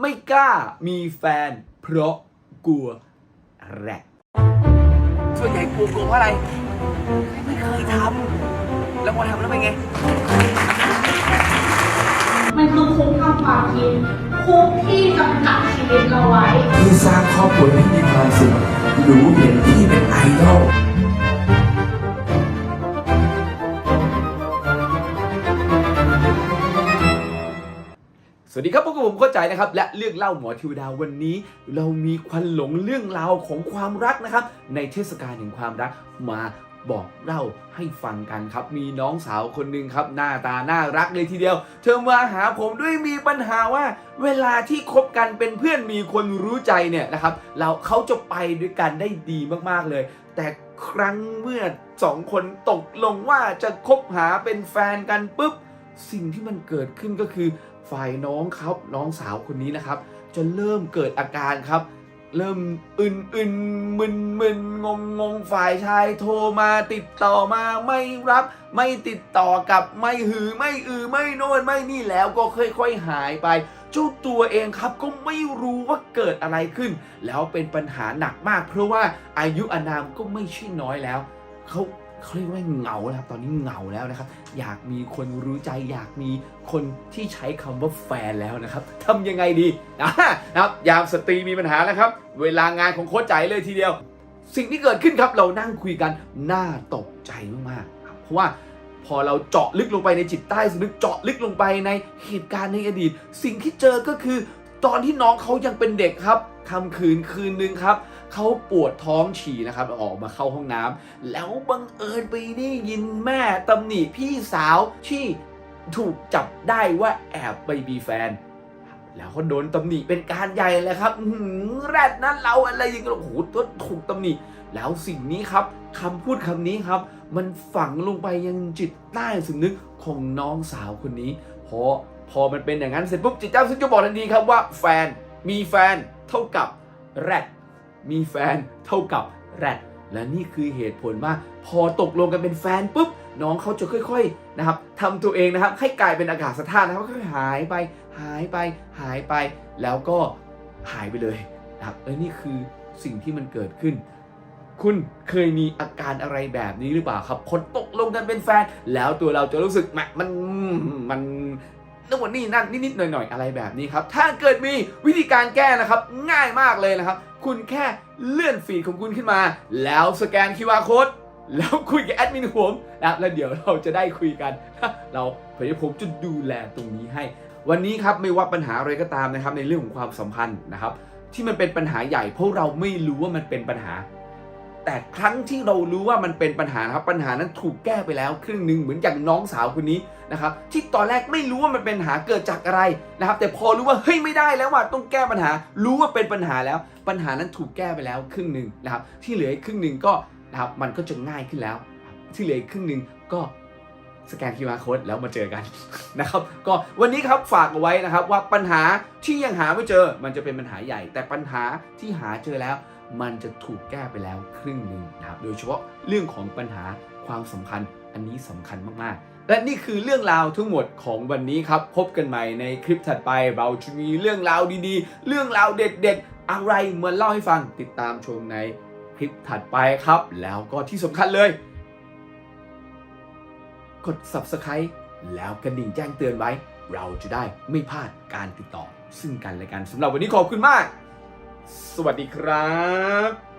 ไม่กล้ามีแฟน เพราะกลัวแรกส่วนใหญ่กลัวกลัวเพราะอะไร ไม่เคยทำแล้วพอทำแล้วเป็นไง มันคือคุกทางความคิดคุกที่จำกัดชีวิตเราไว้ ที่สร้างครอบครัวที่มีความสุขรู้เห็นที่เป็นไอดอล สวัสดีครับพวกบผมเข้าใจนะครับ และเรื่องเล่าหมอทิวดาววันนี้ เรามีควันหลงเรื่องราวของความรักนะครับ ในเทศกาลแห่งความรักมาบอกเล่าให้ฟังกันครับ มีน้องสาวคนหนึ่งครับ หน้าตาน่ารักเลยทีเดียว เธอมาหาผมด้วยมีปัญหาว่า เวลาที่คบกันเป็นเพื่อนมีคนรู้ใจเนี่ยนะครับ เราเขาจะไปด้วยกันได้ดีมากๆเลย แต่ครั้งเมื่อสองคนตกลงว่าจะคบหาเป็นแฟนกันปุ๊บสิ่งที่มันเกิดขึ้นก็คือ ฝ่ายน้องครับน้องสาวคนนี้นะครับ จะเริ่มเกิดอาการครับ เริ่มอึนอึนมึนมึนงงงงฝ่ายชายโทรมาติดต่อมาไม่รับ ไม่ติดต่อกับไม่หือไม่อือไม่โน่นไม่นี่แล้วก็ค่อยๆหายไปเจ้าตัวเองครับก็ไม่รู้ว่าเกิดอะไรขึ้น แล้วเป็นปัญหาหนักมาก เพราะว่าอายุอานามก็ไม่ใช่น้อยแล้วเขา เขาเรียกว่าเหงาแล้วครับ ตอนนี้เหงาแล้วนะครับ อยากมีคนรู้ใจ อยากมีคนที่ใช้คำว่าแฟนแล้วนะครับทำยังไงดีนะครับ ยามสตรีมีปัญหาแล้วครับ เวลางานของโค้ชใจเลยทีเดียว สิ่งที่เกิดขึ้นครับ เรานั่งคุยกันน่าตกใจมากๆครับเพราะว่าพอเราเจาะลึกลงไปในจิตใต้สำนึกเจาะลึกลงไปในเหตุการณ์ในอดีต สิ่งที่เจอก็คือ ตอนที่น้องเขายังเป็นเด็กครับคำคืนคืนหนึ่งครับ เขาปวดท้องฉี่นะครับออกมาเข้าห้องน้ำแล้วบังเอิญไปได้ยินแม่ตำหนิพี่สาวที่ถูกจับได้ว่าแอบไปมีแฟน แล้วก็โดนตำหนิเป็นการใหญ่เลยครับแรดนั้นเราอะไรอย่างเงี้ยโอ้โหตัวถูกตำหนิแล้วสิ่งนี้ครับคำพูดคำนี้ครับ มันฝังลงไปยังจิตใต้สำนึกของน้องสาวคนนี้พอพอมันเป็นอย่างนั้นเสร็จปุ๊บจิตเจ้าซึ่งจะบอกทันทีครับว่าแฟนมีแฟนเท่ากับแรด มีแฟนเท่ากับแรดและนี่คือเหตุผลว่าพอตกลงกันเป็นแฟนปุ๊บน้องเขาจะค่อยๆนะครับทำตัวเองนะครับให้กลายเป็นอากาศธาตุนะครับค่อยๆหายไป หายไป หายไป แล้วก็หายไปเลยนะครับเออนี่คือสิ่งที่มันเกิดขึ้น คุณเคยมีอาการอะไรแบบนี้หรือเปล่าครับคนตกลงกันเป็นแฟน แล้วตัวเราจะรู้สึกแหมมันมันนู่นนี่นั่นนิดๆหน่อยๆอะไรแบบนี้ครับ ถ้าเกิดมีวิธีการแก้นะครับ ง่ายมากเลยนะครับ คุณแค่เลื่อนฟีดของคุณขึ้นมา แล้วสแกน QR code แล้วคุยกับแอดมินผมนะแล้วเดี๋ยวเราจะได้คุยกัน เราเดี๋ยผมจะดูแลตรงนี้ให้ วันนี้ครับไม่ว่าปัญหาอะไรก็ตามนะครับในเรื่องของความสัมพันธ์นะครับ ที่มันเป็นปัญหาใหญ่เพราะเราไม่รู้ว่ามันเป็นปัญหา แต่ครั้งที่เรารู้ว่ามันเป็นปัญหาครับปัญหานั้นถูกแก้ไปแล้วครึ่งหนึ่งเหมือนอย่างน้องสาวคนนี้นะครับที่ตอนแรกไม่รู้ว่ามันเป็นปัญหาเกิดจากอะไรนะครับแต่พอรู้ว่าเฮ้ยไม่ได้แล้วว่าต้องแก้ปัญหา รู้ว่าเป็นปัญหาแล้ว ปัญหานั้นถูกแก้ไปแล้วครึ่งหนึ่งนะครับที่เหลืออีกครึ่งหนึ่งก็นะครับมันก็จะง่ายขึ้นแล้ว ที่เหลืออีกครึ่งหนึ่งก็สแกน QR code แล้วมาเจอกันนะครับ ก็วันนี้ครับฝากเอาไว้นะครับว่าปัญหาที่ยังหาไม่เจอมันจะเป็นปัญหาใหญ่ แต่ปัญหาที่หาเจอแล้ว มันจะถูกแก้ไปแล้วครึ่งหนึ่งนะครับ โดยเฉพาะเรื่องของปัญหาความสัมพันธ์อันนี้สำคัญมากๆ และนี่คือเรื่องราวทั้งหมดของวันนี้ครับ พบกันใหม่ในคลิปถัดไป เราจะมีเรื่องราวดีๆ เรื่องราวเด็ดๆ อะไรมาเล่าให้ฟังติดตามชมในคลิปถัดไปครับ แล้วก็ที่สำคัญเลย กด subscribe แล้วกระดิ่งแจ้งเตือนไว้ เราจะได้ไม่พลาดการติดต่อซึ่งกันและกันสำหรับวันนี้ขอบคุณมาก สวัสดีครับ